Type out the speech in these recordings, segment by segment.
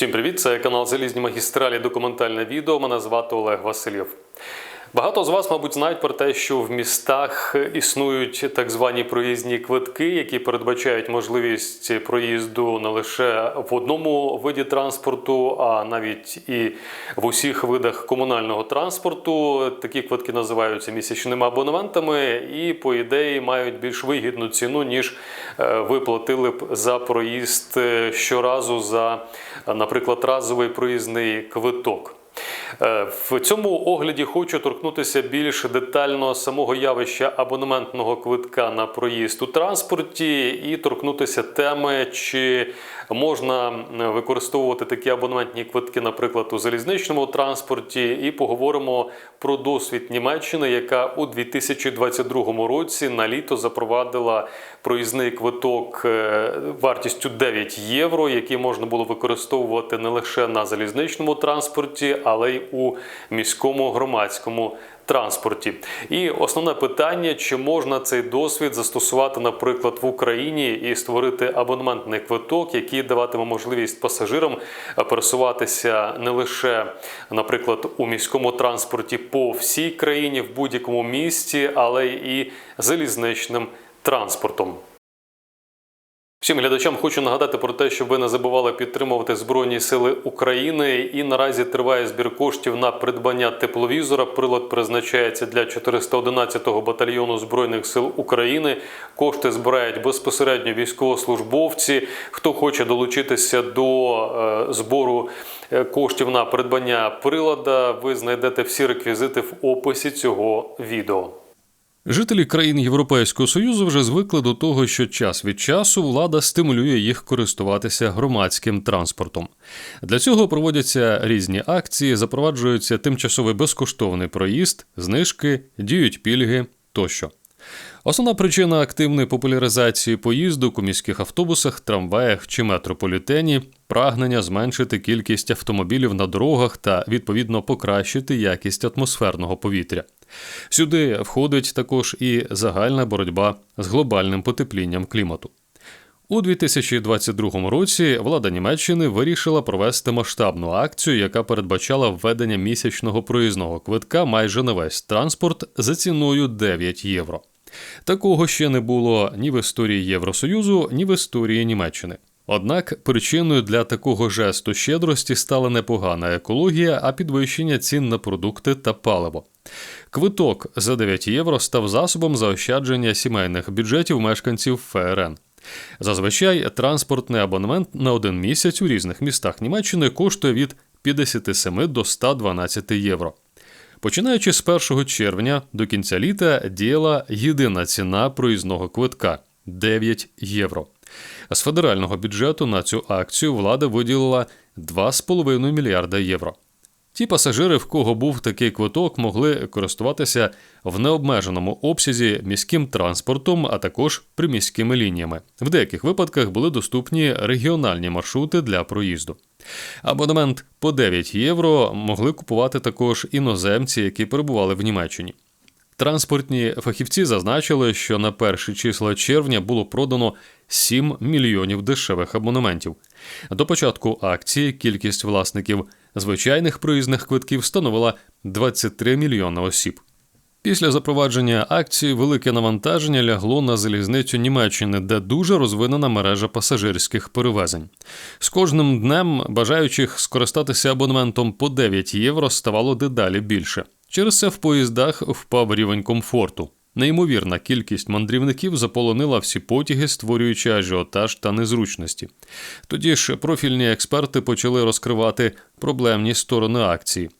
Всім привіт! Це канал Залізні магістралі. Документальне відео. Мене звати Олег Васильєв. Багато з вас, мабуть, знають про те, що в містах існують так звані проїзні квитки, які передбачають можливість проїзду не лише в одному виді транспорту, а навіть і в усіх видах комунального транспорту. Такі квитки називаються місячними абонементами, і по ідеї мають більш вигідну ціну, ніж е, ви платили б за проїзд е, щоразу за, наприклад, разовий проїзний квиток. Е, В цьому огляді хочу торкнутися більш детально самого явища абонементного квитка на проїзд у транспорті і торкнутися теми, чи можна використовувати такі абонементні квитки, наприклад, у залізничному транспорті, і поговоримо про досвід Німеччини, яка у 2022 році на літо запровадила проїзний квиток е, вартістю 9 євро, який можна було використовувати не лише на залізничному транспорті, але й у міському громадському транспорті. І основне питання: чи можна цей досвід застосувати, наприклад, в Україні і створити абонементний квиток, який даватиме можливість пасажирам пересуватися не лише, наприклад, у міському транспорті по всій країні в будь-якому місті, але і залізничним транспортом. Всім глядачам хочу нагадати про те, щоб ви не забували підтримувати Збройні Сили України. І наразі триває збір коштів на придбання тепловізора. Прилад призначається для 411-го батальйону Збройних сил України. Кошти збирають безпосередньо військовослужбовці. Хто хоче долучитися до е, збору е, коштів на придбання прилада, ви знайдете всі реквізити в описі цього відео. Жителі країн Європейського союзу вже звикли до того, що час від часу влада стимулює їх користуватися громадським транспортом. Для цього проводяться різні акції, запроваджується тимчасовий безкоштовний проїзд, знижки, діють пільги тощо. Основна причина активної популяризації поїздок у міських автобусах, трамваях чи метрополітені прагнення зменшити кількість автомобілів на дорогах та відповідно покращити якість атмосферного повітря. Сюди входить також і загальна боротьба з глобальним потеплінням клімату. У 2022 році влада Німеччини вирішила провести масштабну акцію, яка передбачала введення місячного проїзного квитка майже на весь транспорт за ціною 9 євро. Такого ще не було ні в історії Євросоюзу, ні в історії Німеччини. Однак причиною для такого жесту щедрості стала не погана екологія, а підвищення цін на продукти та паливо. Квиток за 9 євро став засобом заощадження сімейних бюджетів мешканців ФРН. Зазвичай транспортний абонемент на один місяць у різних містах Німеччини коштує від 57 до 112 євро. Починаючи з 1 червня до кінця літа діяла єдина ціна проїзного квитка 9 євро. З федерального бюджету на цю акцію влада виділила 2,5 мільярда євро. Ті пасажири, в кого був такий квиток, могли користуватися в необмеженому обсязі міським транспортом, а також приміськими лініями. В деяких випадках були доступні регіональні маршрути для проїзду. Абонемент по 9 євро могли купувати також іноземці, які перебували в Німеччині. Транспортні фахівці зазначили, що на перші числа червня було продано 7 мільйонів дешевих абонементів. До початку акції кількість власників звичайних проїзних квитків становила 23 мільйони осіб. Після запровадження акції велике навантаження лягло на залізницю Німеччини, де дуже розвинена мережа пасажирських перевезень. З кожним днем бажаючих скористатися абонементом по 9 євро ставало дедалі більше. Через це в поїздах впав рівень комфорту. Неймовірна кількість мандрівників заполонила всі потяги, створюючи ажіотаж та незручності. Тоді ж профільні експерти почали розкривати проблемні сторони акції.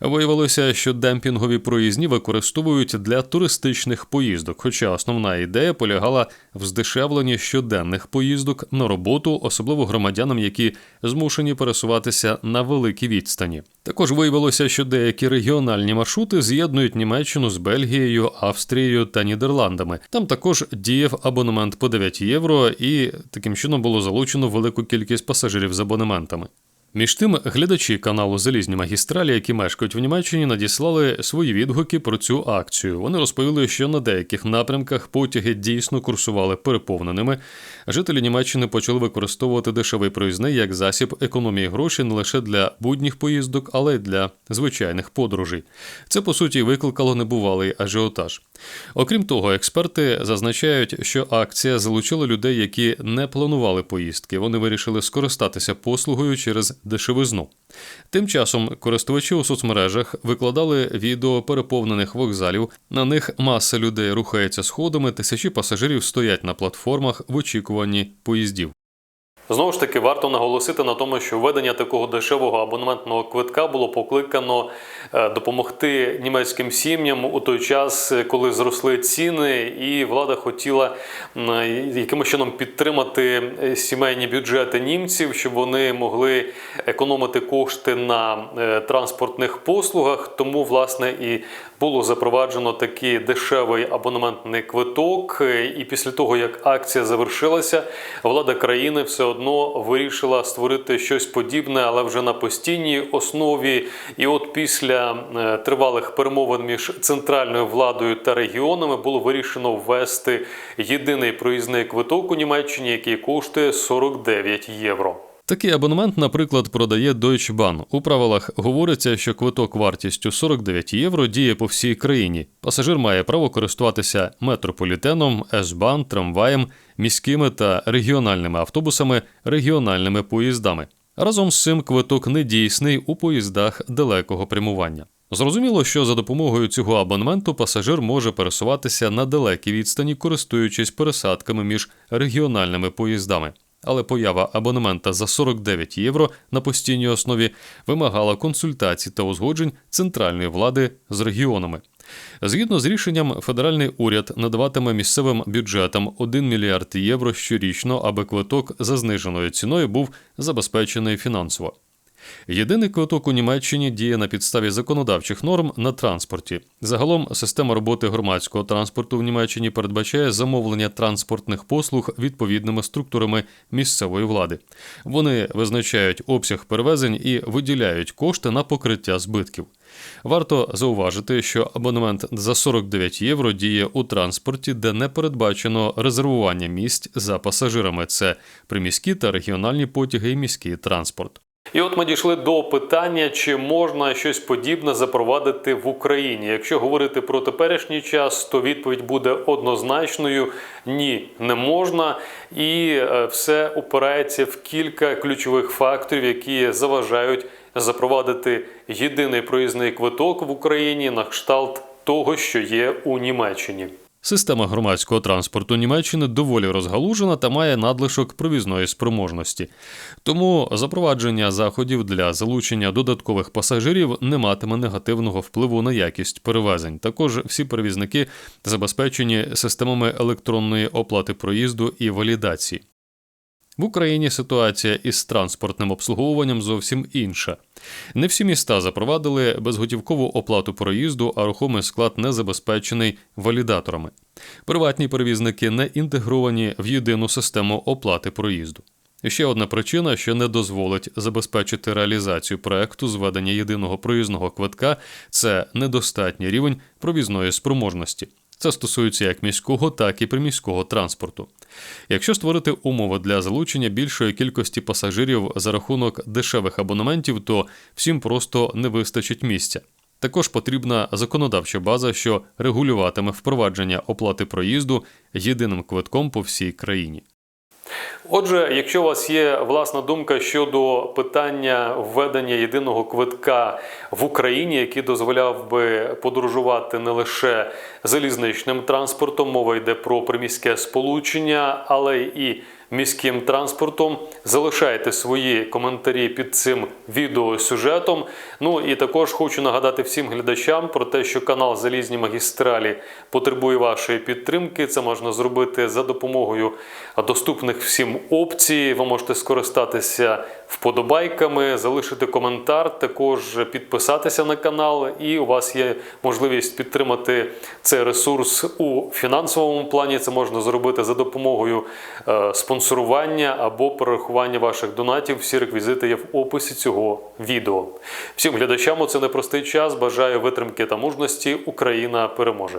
Виявилося, що демпінгові проїзні використовують для туристичних поїздок, хоча основна ідея полягала в здешевленні щоденних поїздок на роботу, особливо громадянам, які змушені пересуватися на великій відстані. Також виявилося, що деякі регіональні маршрути з'єднують Німеччину з Бельгією, Австрією та Нідерландами. Там також діяв абонемент по 9 євро, і таким чином було залучено велику кількість пасажирів з абонементами. Між тим, глядачі каналу Залізні магістралі, які мешкають в Німеччині, надіслали свої відгуки про цю акцію. Вони розповіли, що на деяких напрямках потяги дійсно курсували переповненими. Жителі Німеччини почали використовувати дешевий проїзний як засіб економії грошей не лише для будніх поїздок, але й для звичайних подорожей. Це по суті викликало небувалий ажіотаж. Окрім того, експерти зазначають, що акція залучила людей, які не планували поїздки. Вони вирішили скористатися послугою через дешевизну. Тим часом користувачі у соцмережах викладали відео переповнених вокзалів. На них маса людей рухається сходами, тисячі пасажирів стоять на платформах в очікуванні поїздів. Знову ж таки, варто наголосити на тому, що введення такого дешевого абонементного квитка було покликано е, допомогти німецьким сім'ям у той час, коли зросли ціни, і влада хотіла якимось чином підтримати е, сімейні бюджети німців, щоб вони могли економити кошти на е, транспортних послугах. Тому, власне, і було запроваджено такий дешевий абонементний квиток. Е, І після того, як акція завершилася, влада країни все одно вирішила створити щось подібне, але вже на постійній основі. І от після е, тривалих перемовин між центральною владою та регіонами було вирішено ввести єдиний проїзний квиток у Німеччині, який коштує 49 євро. Такий абонемент, наприклад, продає Deutsche Bahn. У правилах говориться, що квиток вартістю 49 євро діє по всій країні. Пасажир має право користуватися метрополітеном, S-Bahn, трамваєм, міськими та регіональними автобусами, регіональними поїздами. Разом з цим квиток не дійсний у поїздах далекого прямування. Зрозуміло, що за допомогою цього абонементу пасажир може пересуватися на далекій відстані, користуючись пересадками між регіональними поїздами. Але поява абонемента за 49 євро на постійній основі вимагала консультацій та узгоджень центральної влади з регіонами. Згідно з рішенням, федеральний уряд надаватиме місцевим бюджетам 1 мільярд євро щорічно, аби квиток за зниженою ціною був забезпечений фінансово. Єдиний квиток у Німеччині діє на підставі законодавчих норм на транспорті. Загалом система роботи громадського транспорту в Німеччині передбачає замовлення транспортних послуг відповідними структурами місцевої влади. Вони визначають обсяг перевезень і виділяють кошти на покриття збитків. Варто зауважити, що абонемент за 49 євро діє у транспорті, де не передбачено резервування місць за пасажирами. Це приміські та регіональні потяги і міський транспорт. І от ми дійшли до питання, чи можна щось подібне запровадити в Україні. Якщо говорити про теперішній час, то відповідь буде однозначною: ні, не можна, і е, все упирається в кілька ключових факторів, які заважають запровадити єдиний проїзний квиток в Україні на кшталт того, що є у Німеччині. Система громадського транспорту Німеччини доволі розгалужена та має надлишок провізної спроможності. Тому запровадження заходів для залучення додаткових пасажирів не матиме негативного впливу на якість перевезень. Також всі перевізники забезпечені системами електронної оплати проїзду і валідації. В Україні ситуація із транспортним обслуговуванням зовсім інша. Не всі міста запровадили безготівкову оплату проїзду, а рухомий склад не забезпечений валідаторами. Приватні перевізники не інтегровані в єдину систему оплати проїзду. Ще одна причина, що не дозволить забезпечити реалізацію проекту зведення єдиного проїзного квитка, це недостатній рівень провізної спроможності. Це стосується як міського, так і приміського транспорту. Якщо створити умови для залучення більшої кількості пасажирів за рахунок дешевих абонементів, то всім просто не вистачить місця. Також потрібна законодавча база, що регулюватиме впровадження оплати проїзду єдиним квитком по всій країні. Отже, якщо у вас є власна думка щодо питання введення єдиного квитка в Україні, який дозволяв би подорожувати не лише залізничним транспортом, мова йде про приміське сполучення, але і міським транспортом. Залишайте свої коментарі під цим відеосюжетом. Ну і також хочу нагадати всім глядачам про те, що канал Залізні магістралі потребує вашої підтримки. Це можна зробити за допомогою доступних всім опцій. Ви можете скористатися вподобайками, залишити коментар, також підписатися на канал, і у вас є можливість підтримати цей ресурс у фінансовому плані. Це можна зробити за допомогою е, спонсорів спонсорування або перерахування ваших донатів. Всі реквізити є в описі цього відео. Всім глядачам у це непростий час. Бажаю витримки та мужності. Україна переможе.